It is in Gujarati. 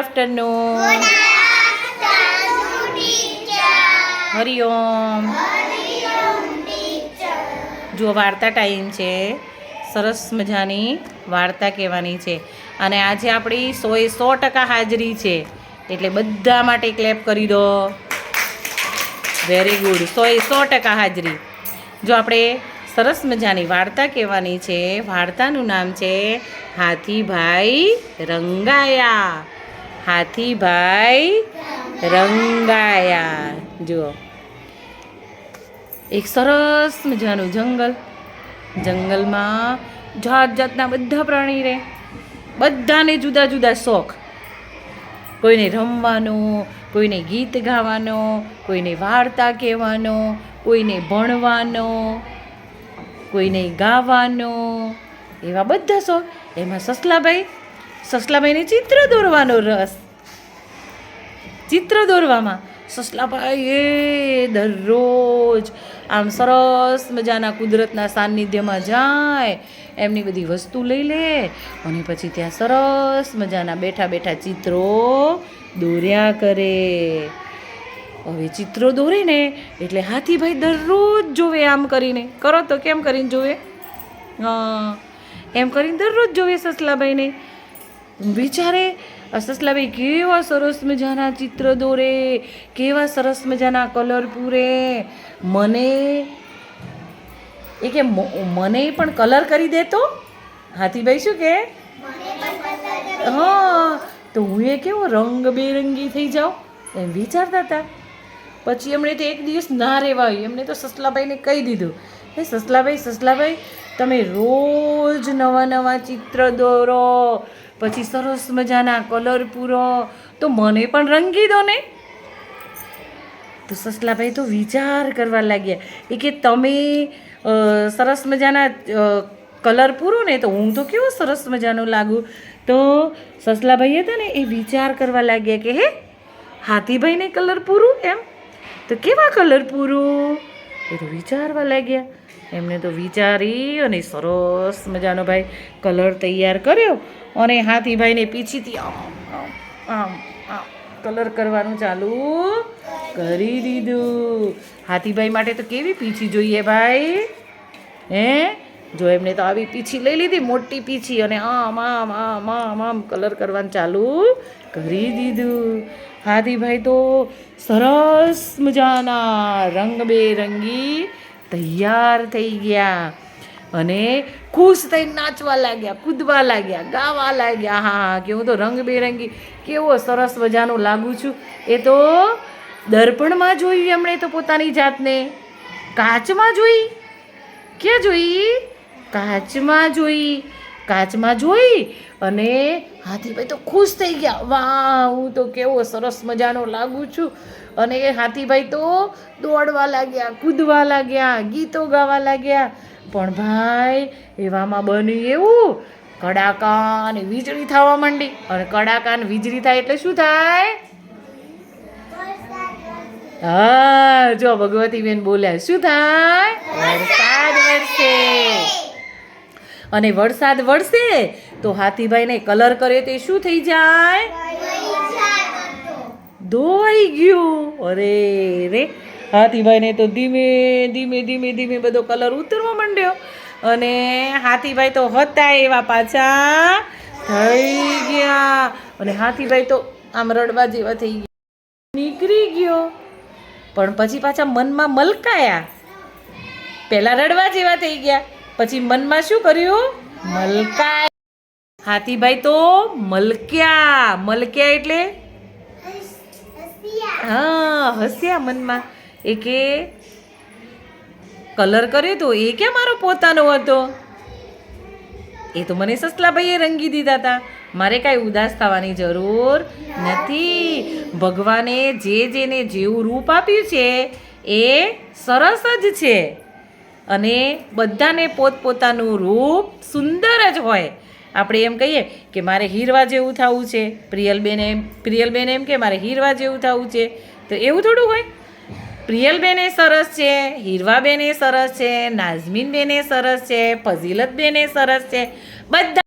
આફ્ટરનૂન હરિઓમ જો વાર્તા ટાઈમ છે. સરસ મજાની વાર્તા કહેવાની છે. અને આજે આપણી સોએ સો ટકા હાજરી છે. એટલે બધા માટે ક્લેપ કરી દો. વેરી ગુડ સોએ સો ટકા હાજરી. જો આપણે સરસ મજાની વાર્તા કહેવાની છે વાર્તાનું નામ છે હાથીભાઈ રંગાયા. હાથીભાઈ રંગાયા. જુઓ. એક સરસ મજાનું જંગલ. જંગલમાં જાત જાતના બધા પ્રાણી રહે બધાને જુદા જુદા શોખ. કોઈને રમવાનો, કોઈને ગીત ગાવાનો, કોઈને વાર્તા કહેવાનો, કોઈને ભણવાનો, કોઈને ગાવાનો. એવા બધા શોખ. એમાં સસલાભાઈ સસલાભાઈને ચિત્ર દોરવાનો રસ. ચિત્ર દોરવામાં સસલાભાઈ એ દરરોજ આમ સરસ મજાના કુદરતના સાનિધ્યમાં જાય, એમની બધી વસ્તુ લઈ લે અને પછી ત્યાં સરસ મજાના બેઠા બેઠા ચિત્રો દોર્યા કરે. હવે ચિત્રો દોરે ને એટલે હાથીભાઈ દરરોજ જોવે આમ કરીને. કરો તો કેમ કરીને જોવે? એમ કરીને દરરોજ જોવે સસલાભાઈને વિચારે આ સસલાભાઈ કેવા સરસ મજાના ચિત્ર દોરે, કેવા સરસ મજાના કલર પૂરે. મને, એ કે મને પણ કલર કરી દે તો? હાથીભાઈ શું કે? હા, તો હું એ કેવો રંગબેરંગી થઈ જાઉં? એમ વિચારતા હતા. પછી એમણે તો એક દિવસ ના રહેવાયું એમણે તો સસલાભાઈને કહી દીધું. હે સસલાભાઈ સસલાભાઈ તમે રોજ નવા નવા ચિત્ર દોરો. પછી સરસ મજાના કલર પૂરો. તો મને પણ રંગી દો ને. તો સસલાભાઈ તો વિચાર કરવા લાગ્યા એ કે તમે સરસ મજાના કલર પૂરો ને તો હું તો કેવો સરસ મજાનો લાગુ. તો સસલાભાઈ હતા ને એ વિચાર કરવા લાગ્યા કે હે, હાથીભાઈને કલર પૂરું એમ? તો કેવા કલર પૂરું? એ તો વિચારવા લાગ્યા. એમને તો વિચારી અને સરસ મજાનો ભાઈ કલર તૈયાર કર્યો અને હાથીભાઈને પીછીથી આમ આમ આમ કલર કરવાનું ચાલુ કરી દીધું. હાથીભાઈ માટે તો કેવી પીછી જોઈએ ભાઈ? હે? જો એમને તો આવી પીછી લઈ લીધી, મોટી પીછી અને આમ આમ આમ આમ આમ કલર કરવાનું ચાલુ કરી દીધું. હાથીભાઈ તો સરસ મજાના રંગબેરંગી તૈયાર થઈ ગયા અને ખુશ થઈને નાચવા લાગ્યા, કૂદવા લાગ્યા, ગાવા લાગ્યા. હા, કે હું તો રંગબેરંગી, કેવો સરસ મજાનું લાગુ છું. એ તો દર્પણમાં જોયું એમણે તો પોતાની જાતને. કાચમાં જોઈ? ક્યાં જોઈ? કાચમાં જોઈ કાચમાં જોઈ અને હાથીભાઈ તો ખુશ થઈ ગયા. વાહ, હું તો કેવો સરસ મજાનો લાગુ છું. અને એ હાથીભાઈ તો દોડવા લાગ્યા, કૂદવા લાગ્યા, ગીતો ગાવા લાગ્યા. પણ ભાઈ, એવામાં બન્યું એવું, કડાકા અને વીજળી થવા માંડી. અને કડાકા અને વીજળી થાય એટલે શું થાય? હા, જો ભગવતી બેન બોલ્યા, શું થાય? વરસાદ વરસે. અને વરસાદ વરસે, તો હાથીભાઈને કલર કરે તે શું થઈ જાય? ધોવાઈ ગયું. અરે રે. હાથીભાઈને તો ધીમે ધીમે ધીમે ધીમે બધો કલર ઉતરવા માંડ્યો. અને હાથીભાઈ તો હતા એવા પાછા થઈ ગયા. અને હાથીભાઈ તો આમ રડવા જેવા થઈ ગયા. નીકળી ગયો. પણ પછી પાછા મનમાં મલકાયા. પહેલાં રડવા જેવા થઈ ગયા. પછી મનમાં શું કર્યું? મલકાય હાથીભાઈ તો મલક્યા. મલક્યા એટલે? હા, હસ્યા મનમાં. એ કે કલર કર્યો તો એ ક્યાં મારો પોતાનો હતો? એ તો મને સસલાભાઈએ રંગી દીધા હતા મારે કાંઈ ઉદાસ થવાની જરૂર નથી. ભગવાને જે જેને જેવું રૂપ આપ્યું છે, એ સરસ જ છે. અને બધાને પોતપોતાનું રૂપ સુંદર જ હોય. આપણે એમ કહીએ કે મારે હીરવા જેવું થવું છે, પ્રિયલબેન એમ પ્રિયલબેન એમ કે મારે હીરવા જેવું થવું છે, તો એવું થોડું હોય. પ્રિયલબેન સરસ છે, હીરવાબેન સરસ છે નાઝમીન બેન એ સરસ છે ફઝીલત બેન એ સરસ છે, બધા